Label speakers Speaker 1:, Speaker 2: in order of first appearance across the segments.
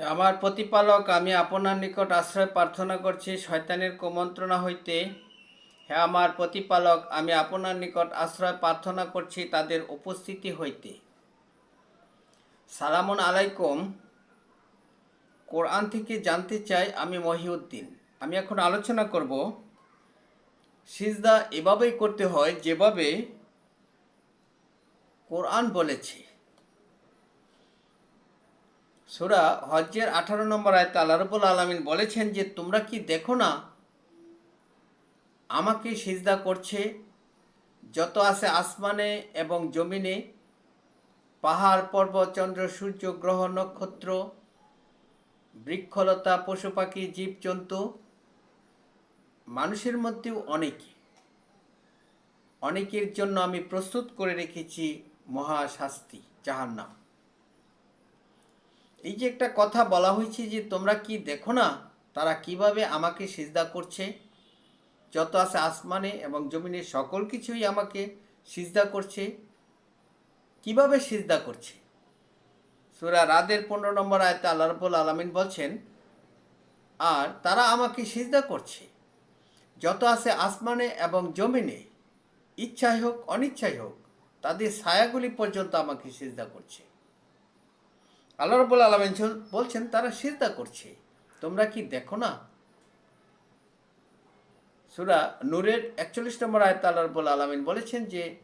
Speaker 1: আমার প্রতিপালক, আমি আপনার নিকট আশ্রয় প্রার্থনা করছি, শয়তানের কুমন্ত্রণা হইতে। হে আমার প্রতিপালক, আমি আপনার নিকট আশ্রয় প্রার্থনা করছি তাদের উপস্থিতি হইতে। সালামুন আলাইকুম। কোরআন থেকে জানতে চাই আমি মহিউদ্দিন। আমি এখন আলোচনা করব, সিজদা এভাবেই করতে হয় যেভাবে কোরআন বলেছে। সুরা হজ্জের আঠারো নম্বর আয়তে আল্লাহ রবুল আলমিন বলেছেন যে, তোমরা কি দেখো না? আমাকে সিজদা করছে, যত আছে আসমানে এবং জমিনে, পাহাড়, পর্বত, চন্দ্র, সূর্য, গ্রহ, নক্ষত্র, বৃক্ষলতা, পশু পাখি, জীবজন্তু, মানুষের মধ্যেও অনেকে, অনেকের জন্য আমি প্রস্তুত করে রেখেছি মহাশাস্তি, জাহান্নাম। এই যে একটা কথা বলা হয়েছে যে তোমরা কি দেখো না, তারা কীভাবে আমাকে সিজদা করছে? যত আছে আসমানে এবং জমিনের সকল কিছুই আমাকে সিজদা করছে। কীভাবে সিজদা করছে? সুরা রাদের পনেরো নম্বর আয়তে আল্লাহ রবুল আলমিন বলছেন, আর তারা আমাকে সিজদা করছে। যত আছে আসমানে এবং জমিনে, ইচ্ছাই হোক, অনিচ্ছাই হোক, তাদের ছায়াগুলি পর্যন্ত আমাকে সিজদা করছে। আল্লাহ রবুল আলমিন বলছেন, তারা সিজদা করছে। তোমরা কি দেখো না? সুরা নূরের একচল্লিশ নম্বর আয়ত আল্লাহ রবুল আলমিন বলেছেন যে,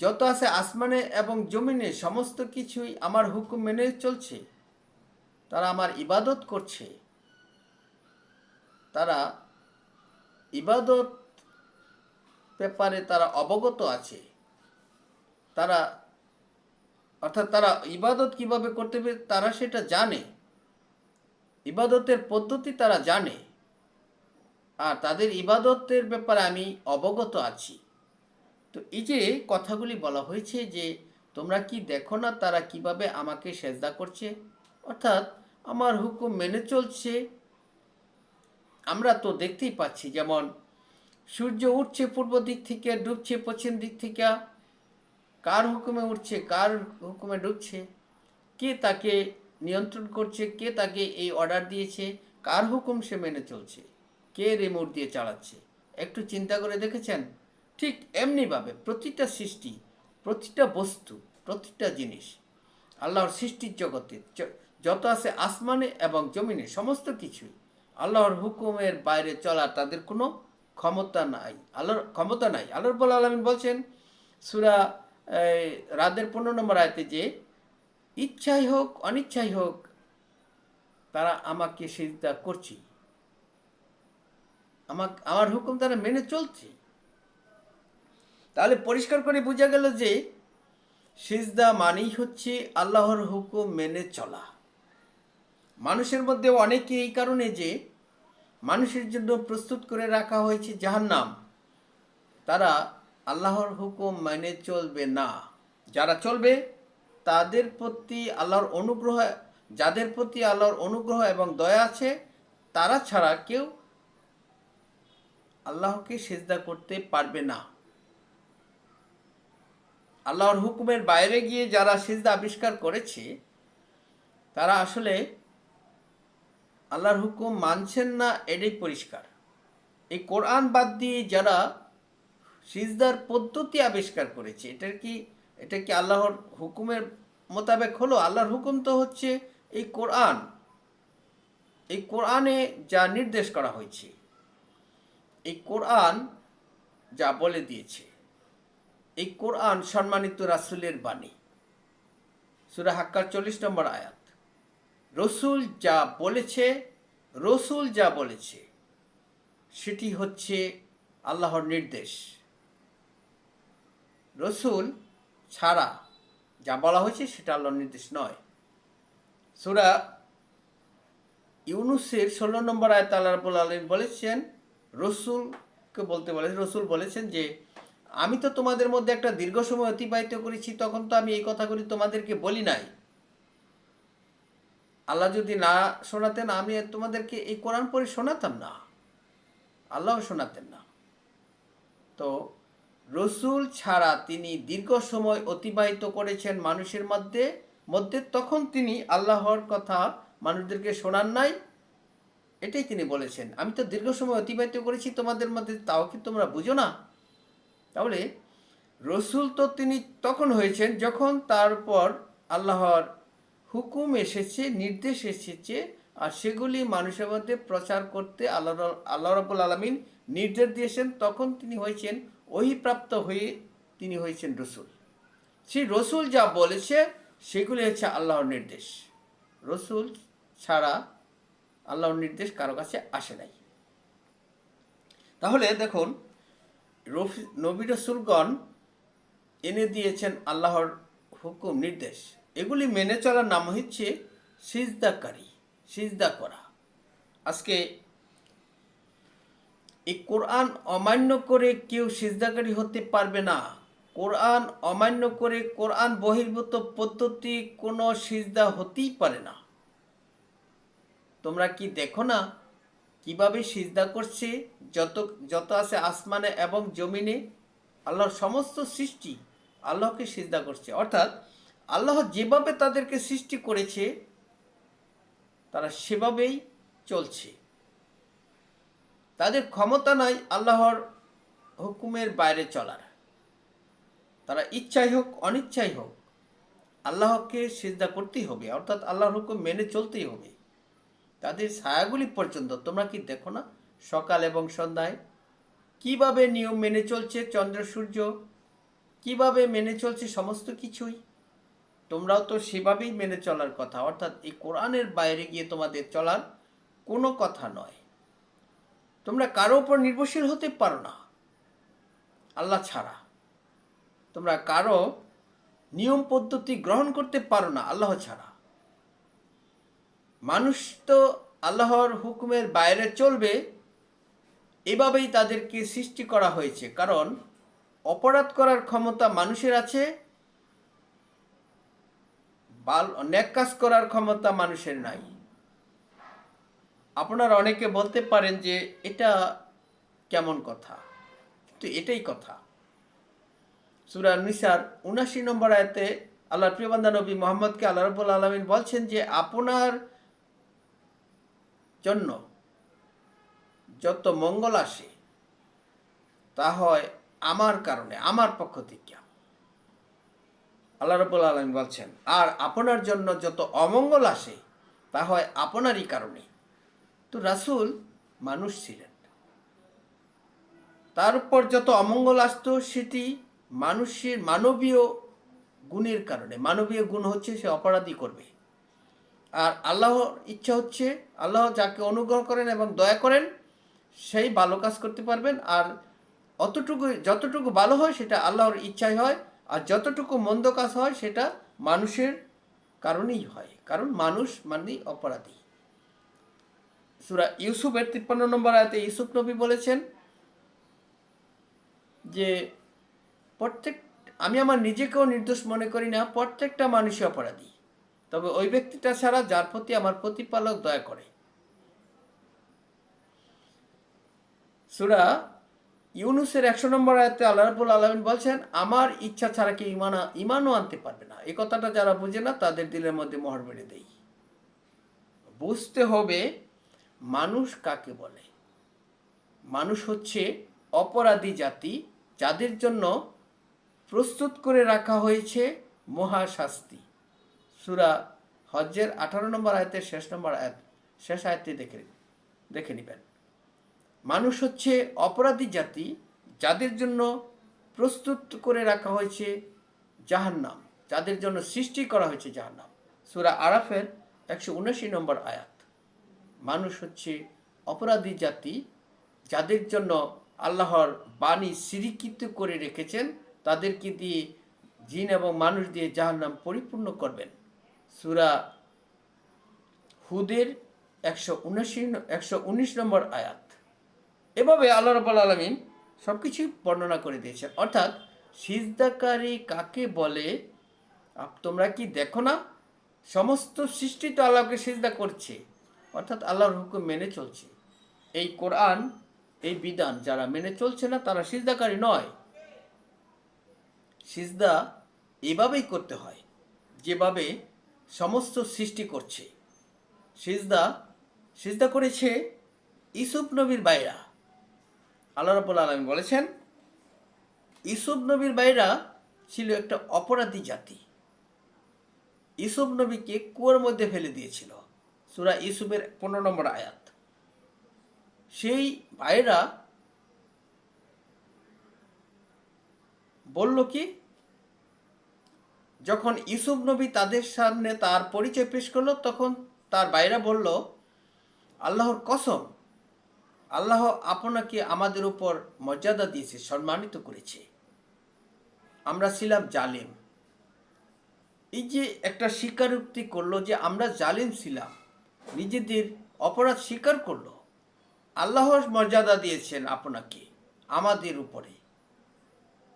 Speaker 1: যত আছে আসমানে এবং জমিনে সমস্ত কিছুই আমার হুকুম মেনে চলছে। তারা আমার ইবাদত করছে। তারা ইবাদত ব্যাপারে তারা অবগত আছে। তারা অর্থাৎ তারা ইবাদত কীভাবে করতে হবে তারা সেটা জানে। ইবাদতের পদ্ধতি তারা জানে। আর তাদের ইবাদতের ব্যাপারে আমি অবগত আছি। তো এই যে কথাগুলি বলা হয়েছে যে, তোমরা কি দেখো না তারা কীভাবে আমাকে সেজদা করছে? অর্থাৎ, আমার হুকুম মেনে চলছে। আমরা তো দেখতেই পাচ্ছি, যেমন, সূর্য উঠছে পূর্ব দিক থেকে, ডুবছে পশ্চিম দিক থেকে। কার হুকুমে উঠছে কার হুকুমে ডুবছে? কে তাকে নিয়ন্ত্রণ করছে? কে তাকে এই অর্ডার দিয়েছে? কার হুকুম সে মেনে চলছে? কে রিমোট দিয়ে চালাচ্ছে? একটু চিন্তা করে দেখেছেন? ঠিক এমনিভাবে প্রতিটা সৃষ্টি, প্রতিটা বস্তু, প্রতিটা জিনিস আল্লাহর সৃষ্টির জগতে যত আছে আসমানে এবং জমিনে সমস্ত কিছুই আল্লাহর হুকুমের বাইরে চলা তাদের কোনো ক্ষমতা নাই। আল্লাহর ক্ষমতা নাই। আল্লাহর বল আলমিন বলছেন, সুরা রাদের পনেরো নম্বর আয়তে যে, ইচ্ছাই হোক, অনিচ্ছাই হোক, তারা আমাকে সিজদা করছি। আমাক, আমার হুকুম তারা মেনে চলছে। তাহলে পরিষ্কার করে বোঝা গেল যে, সিজদা মানেই হচ্ছে আল্লাহর হুকুম মেনে চলা। মানুষের মধ্যে অনেকে এই কারণে যে, মানুষের জন্য প্রস্তুত করে রাখা হয়েছে জাহান্নাম। তারা আল্লাহর হুকুম মেনে চলবে না। যারা চলবে, তাদের প্রতি আল্লাহর অনুগ্রহ, যাদের প্রতি আল্লাহর অনুগ্রহ এবং দয়া আছে, তারা ছাড়া কেউ আল্লাহকে সেজদা করতে পারবে না। আল্লাহর হুকুমের বাইরে গিয়ে যারা সিজদা আবিষ্কার করেছে, তারা আসলে আল্লাহর হুকুম মানছেন না, এটাই পরিষ্কার। এই কোরআন বাদ দিয়ে যারা সিজদার পদ্ধতি আবিষ্কার করেছে। এটা কি এটা কি আল্লাহর হুকুমের মোতাবেক হলো? আল্লাহর হুকুম তো হচ্ছে এই কোরআন। এই কোরআনে যা নির্দেশ করা হয়েছে, এই কোরআন যা বলে দিয়েছে, এই কোরআন সম্মানিত রাসুলের বাণী। সুরা হাক্কার চল্লিশ নম্বর আয়াত। রসুল যা বলেছে, রসুল যা বলেছে, সেটি হচ্ছে আল্লাহর নির্দেশ। রসুল ছাড়া যা বলা হয়েছে সেটা আল্লাহর নির্দেশ নয়। সুরা ইউনুসের ষোলো নম্বর আয়ত আল্লাহ রাবুল আলম বলেছেন, রসুলকে বলতে বলে, রসুল বলেছেন যে, আমি তো তোমাদের মধ্যে একটা দীর্ঘ সময় অতিবাহিত করেছি, তখন তো আমি এই কথাগুলি তোমাদেরকে বলি নাই। আল্লাহ যদি না শোনাতেন, আমি তোমাদেরকে এই কোরআন পড়ে শোনাতাম না। আল্লাহ শোনাতেন না। তো রসুল ছাড়া তিনি দীর্ঘ সময় অতিবাহিত করেছেন মানুষের মধ্যে মধ্যে তখন তিনি আল্লাহর কথা মানুষদেরকে শোনান নাই। এটাই তিনি বলেছেন। আমি তো দীর্ঘ সময় অতিবাহিত করেছি তোমাদের মধ্যে, তাও কি তোমরা বুঝো না? তাহলে রসুল তো তিনি তখন হয়েছেন যখন তারপর আল্লাহর হুকুম এসেছে, নির্দেশ এসেছে, আর সেগুলি মানুষের মধ্যে প্রচার করতে আল্লাহ আল্লাহ রাবুল আলমিন নির্দেশ দিয়েছেন, তখন তিনি হয়েছেন ওহিপ্রাপ্ত হয়ে তিনি হয়েছেন রসুল। সেই রসুল যা বলেছে, সেগুলি হচ্ছে আল্লাহর নির্দেশ। রসুল ছাড়া আল্লাহর নির্দেশ কারও কাছে আসে নাই। তাহলে দেখুন নবী রসুলগণ এনে দিয়েছেন আল্লাহর হুকুম, নির্দেশ। এগুলি মেনে চলার নাম হচ্ছে সিজদাকারী, সিজদা করা। আজকে এই কোরআন অমান্য করে কেউ সিজদাকারী হতে পারবে না। কোরআন অমান্য করে কোরআন বহির্ভূত পদ্ধতি কোনো সিজদা হতেই পারে না। তোমরা কি দেখো না কীভাবে সিজদা করছে? যত যত আছে আসমানে এবং জমিনে আল্লাহর সমস্ত সৃষ্টি আল্লাহকে সিজদা করছে। অর্থাৎ আল্লাহ যেভাবে তাদেরকে সৃষ্টি করেছে, তারা সেভাবেই চলছে। তাদের ক্ষমতা নাই আল্লাহর হুকুমের বাইরে চলার। তারা ইচ্ছাই হোক, অনিচ্ছাই হোক, আল্লাহকে সিজদা করতেই হবে, অর্থাৎ আল্লাহর হুকুম মেনে চলতেই হবে। তাদের ছায়াগুলি পর্যন্ত তোমরা কি দেখো না? সকাল এবং সন্ধ্যায় কীভাবে নিয়ম মেনে চলছে চন্দ্র, সূর্য? কীভাবে মেনে চলছে সমস্ত কিছুই? তোমরাও তো সেভাবেই মেনে চলার কথা, অর্থাৎ এই কোরআনের বাইরে গিয়ে তোমাদের চলার কোনো কথা নয়। তোমরা কারও উপর নির্ভরশীল হতে পারো না। আল্লাহ ছাড়া। তোমরা কারও নিয়ম পদ্ধতি গ্রহণ করতে পারো না, আল্লাহ ছাড়া। মানুষ তো আল্লাহর হুকুমের বাইরে চলবে, এভাবেই তাদেরকে সৃষ্টি করা হয়েছে। কারণ অপরাধ করার ক্ষমতা মানুষের আছে, বাল অনেক কাজ করার ক্ষমতা মানুষের নাই। আপনারা অনেকে বলতে পারেন যে এটা কেমন কথা? কিন্তু এটাই কথা। সুরা নিসার উনাশি নম্বর আয়তে আল্লাহর প্রিয়বান্ধা নবী মোহাম্মদকে আল্লাহ রবুল আলমিন বলছেন যে আপনার জন্য যত মঙ্গল আসে, তা হয় আমার কারণে, আমার পক্ষ থেকে। আল্লাহ রবুল আলমিন বলছেন, আর আপনার জন্য যত অমঙ্গল আসে, তা হয় আপনারই কারণে। তো রাসুল মানুষ ছিলেন। তার উপর যত অমঙ্গল আসতো, সেটি মানুষের মানবীয় গুণের কারণে, মানবীয় গুণ হচ্ছে সে অপরাধী করবে। আর আল্লাহর ইচ্ছা হচ্ছে, আল্লাহ যাকে অনুগ্রহ করেন এবং দয়া করেন, সেই ভালো কাজ করতে পারবেন। আর অতটুকু, যতটুকু ভালো হয়, সেটা আল্লাহর ইচ্ছাই হয়। আর যতটুকু মন্দ কাজ হয়, সেটা মানুষের কারণেই হয়। কারণ মানুষ মানে অপরাধী। সুরা ইউসুফের তিপ্পান্ন নম্বর আয়তে ইউসুফ নবী বলেছেন যে, প্রত্যেক আমি আমার নিজেকেও নির্দোষ মনে করি না, প্রত্যেকটা মানুষই অপরাধী। তবে ওই ব্যক্তিটা ছাড়া যার প্রতি আমার প্রতিপালক দয়া করে। সুরা ইউনুসের একশো নম্বর আয়তে আল্লাহ রাবুল আলমিন বলছেন, আমার ইচ্ছা ছাড়া কি ইমান ইমানও আনতে পারবে না। এই কথাটা যারা বুঝে না, তাদের দিলের মধ্যে মহর মেরে দেই। বুঝতে হবে মানুষ কাকে বলে? মানুষ হচ্ছে অপরাধী জাতি যাদের জন্য প্রস্তুত করে রাখা হয়েছে মহাশাস্তি। সুরা হজ্জের আঠারো নম্বর আয়তের শেষ নম্বর আয়াত, শেষ আয়াতটি দেখে দেখে নেবেন। মানুষ হচ্ছে অপরাধী জাতি যাদের জন্য প্রস্তুত করে রাখা হয়েছে জাহান্নাম, যাদের জন্য সৃষ্টি করা হয়েছে জাহান্নাম। সুরা আরাফের একশো উনআশি নম্বর আয়াত। মানুষ হচ্ছে অপরাধী জাতি, যাদের জন্য আল্লাহর বাণী সিরিকিত করে রেখেছেন, তাদেরকে দিয়ে জিন এবং মানুষ দিয়ে যাহার নাম পরিপূর্ণ করবেন। সুরা হুদের একশো উনআশি, একশো উনিশ নম্বর আয়াত। এভাবে আল্লাহ রব্বুল আলমিন সব কিছুই বর্ণনা করে দিয়েছেন। অর্থাৎ, সিজদাকারী কাকে বলে তোমরা কি দেখো না? সমস্ত সৃষ্টি তো আল্লাহকে সিজদা করছে। অর্থাৎ আল্লাহর হুকুম মেনে চলছে। এই কোরআন, এই বিধান যারা মেনে চলছে না, তারা সিজদাকারী নয়। সিজদা এভাবেই করতে হয়, যেভাবে সমস্ত সৃষ্টি করছে। সিজদা সিজদা করেছে ইসুফ নবীর বাইরা আল্লাহ রাবুল আলম বলেছেন ইসুফ নবীর বাইরা ছিল একটা অপরাধী জাতি। ইসুফ নবীকে কুয়োর মধ্যে ফেলে দিয়েছিল। সুরা ইসুফের পনেরো নম্বর আয়াত। সেই ভাইরা বলল কি, যখন ইউসুফ নবী তাদের সামনে তার পরিচয় পেশ করল, তখন তার বাইরা বলল, আল্লাহর কসম, আল্লাহ আপনাকে আমাদের উপর মর্যাদা দিয়েছে, সম্মানিত করেছে। আমরা ছিলাম জালিম। এই যে একটা স্বীকারোক্তি করল যে আমরা জালিম ছিলাম নিজেদের অপরাধ স্বীকার করল। আল্লাহর মর্যাদা দিয়েছেন আপনাকে, আমাদের উপরে।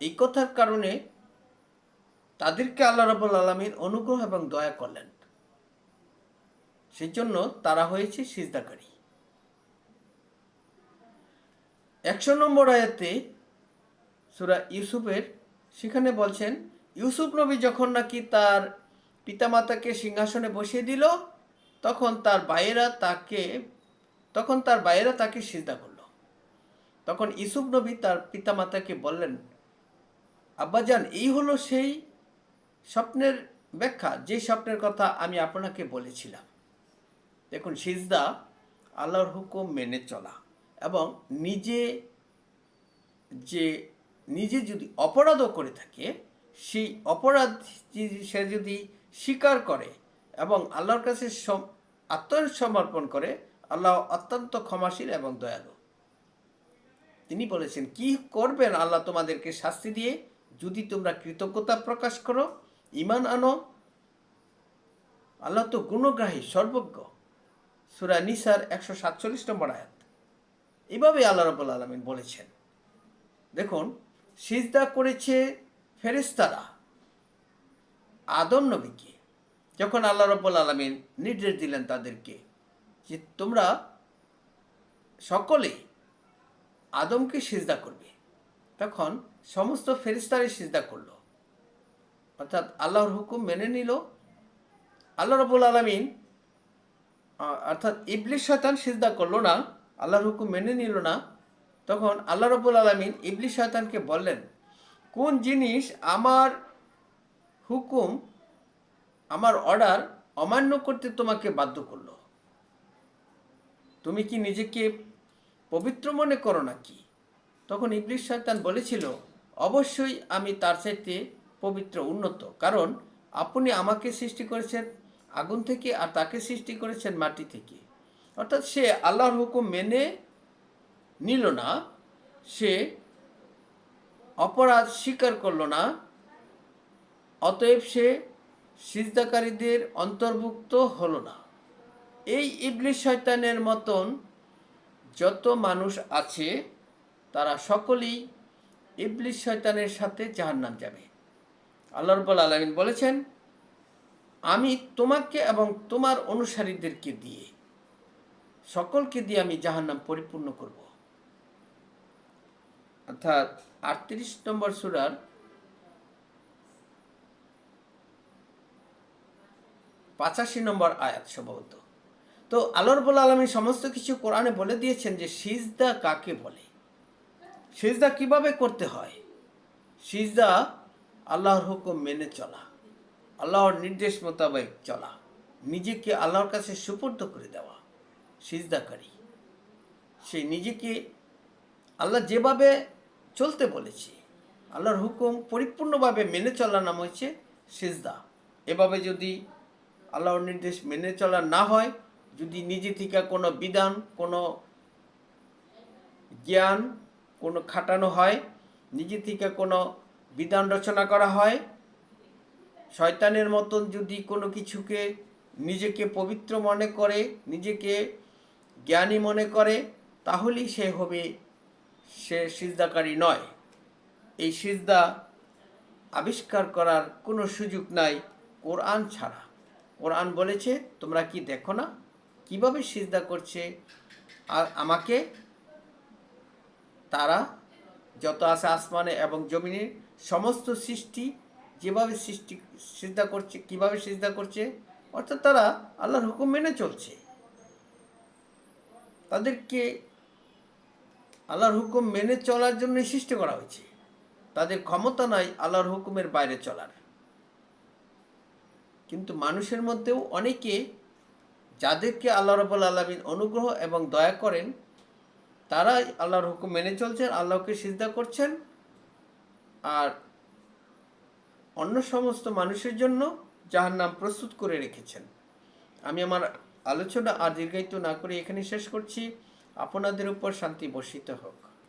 Speaker 1: এই কথার কারণে তাদেরকে আল্লাহ রাবুল আলমীর অনুগ্রহ এবং দয়া করলেন। সেজন্য তারা হয়েছে সিজদাকারী। একশো নম্বর আয়াতে সুরা ইউসুফের সেখানে বলছেন, ইউসুফ নবী যখন নাকি তার পিতামাতাকে সিংহাসনে বসিয়ে দিল তখন তার ভাইয়েরা তাকে, তখন তার ভাইয়েরা তাকে সিজদা করল। তখন ইউসুফ নবী তার পিতামাতাকে বললেন, আব্বাজান, এই হলো সেই স্বপ্নের ব্যাখ্যা, যে স্বপ্নের কথা আমি আপনাকে বলেছিলাম। দেখুন, সিজদা আল্লাহর হুকুম মেনে চলা এবং নিজে যে, নিজে যদি অপরাধও করে থাকে, সেই অপরাধ সে যদি স্বীকার করে এবং আল্লাহর কাছে আত্মসমর্পণ করে আল্লাহ অত্যন্ত ক্ষমাশীল এবং দয়ালু। তিনি বলেছেন, কি করবেন আল্লাহ তোমাদেরকে শাস্তি দিয়ে? যদি তোমরা কৃতজ্ঞতা প্রকাশ করো ইমান আনো। আল্লাহ তো গুণগ্রাহী, সর্বজ্ঞ। সুরা নিসার একশো সাতচল্লিশ নম্বর আয়াত। এভাবে আল্লাহ রবুল আলমিন বলেছেন। দেখুন, সিজদা করেছে ফেরেস্তারা আদম নবীকে। যখন আল্লাহ রব্বুল আলমিন নির্দেশ দিলেন তাদেরকে যে তোমরা সকলে আদমকে সিজদা করবে, তখন সমস্ত ফেরিস্তারই সিজদা করল। অর্থাৎ আল্লাহর হুকুম মেনে নিল। আল্লাহ রবুল আলমিন অর্থাৎ ইবলিশ শয়তান সিজদা করল না, আল্লাহর হুকুম মেনে নিল না, তখন আল্লাহ রবুল আলমিন ইবলিশ শয়তানকে বললেন, কোন জিনিস আমার হুকুম আমার অর্ডার অমান্য করতে তোমাকে বাধ্য করল। তুমি কি নিজেকে পবিত্র মনে করো নাকি? তখন ইবলিশ শয়তান বলেছিল, অবশ্যই আমি তার চাইতে পবিত্র, উন্নত। কারণ আপনি আমাকে সৃষ্টি করেছেন আগুন থেকে আর তাকে সৃষ্টি করেছেন মাটি থেকে। অর্থাৎ সে আল্লাহর হুকুম মেনে নিল না, সে অপরাধ স্বীকার করল না, অতএব সে সিজদাকারীদের অন্তর্ভুক্ত হলো না। এই ইবলিশ শয়তানের মতন যত মানুষ আছে, তারা সকলেই ইবলিশ শয়তানের সাথে জাহান্নাম যাবে। আল্লাহ রব্বুল আলমিন বলেছেন, আমি তোমাকে এবং তোমার অনুসারীদেরকে দিয়ে, সকলকে দিয়ে আমি জাহান্নাম পরিপূর্ণ করব। অর্থাৎ আটত্রিশ নম্বর সুরার পাঁচাশি নম্বর আয়াত সম্ভবত। তো আল্লাহ রবুল আলমী সমস্ত কিছু কোরআনে বলে দিয়েছেন যে সিজদা কাকে বলে? সিজদা কীভাবে করতে হয়? সিজদা আল্লাহর হুকুম মেনে চলা, আল্লাহর নির্দেশ মোতাবেক চলা, নিজেকে আল্লাহর কাছে সুপর্দ করে দেওয়া, সিজদাকারী। সে নিজেকে আল্লাহ যেভাবে চলতে বলেছে, আল্লাহর হুকুম পরিপূর্ণভাবে মেনে চলার নাম হচ্ছে সিজদা। এভাবে যদি আল্লাহর নির্দেশ মেনে চলা না হয়, যদি নিজে থেকে কোনো বিধান, কোনো জ্ঞান, কোনো খাটানো হয়, নিজে থেকে কোনো বিধান রচনা করা হয়, শয়তানের মতন যদি কোনো কিছুকে নিজেকে পবিত্র মনে করে, নিজেকে জ্ঞানী মনে করে, তাহলেই সে হবে, সে সিজদাকারী নয়। এই সিজদা আবিষ্কার করার কোনো সুযোগ নাই কোরআন ছাড়া। কোরআন বলেছে, তোমরা কি দেখো না? কীভাবে সিজদা করছে? আর আমাকে তারা যত আছে আসমানে এবং জমিনে সমস্ত সৃষ্টি যেভাবে সৃষ্টি, সিজদা করছে, কীভাবে সিজদা করছে? অর্থাৎ তারা আল্লাহর হুকুম মেনে চলছে। তাদেরকে আল্লাহর হুকুম মেনে চলার জন্য সৃষ্টি করা হয়েছে। তাদের ক্ষমতা নাই আল্লাহর হুকুমের বাইরে চলার। কিন্তু মানুষের মধ্যেও অনেকে যাদেরকে আল্লাহ রবুল আলমিন অনুগ্রহ এবং দয়া করেন, তারাই আল্লাহর হুকুম মেনে চলছেন, আল্লাহকে সিজদা করছেন। আর অন্য সমস্ত মানুষের জন্য যাহার নাম প্রস্তুত করে রেখেছেন। আমি আমার আলোচনা আর দীর্ঘায়িত না করে এখানে শেষ করছি। আপনাদের উপর শান্তি বর্ষিত হোক।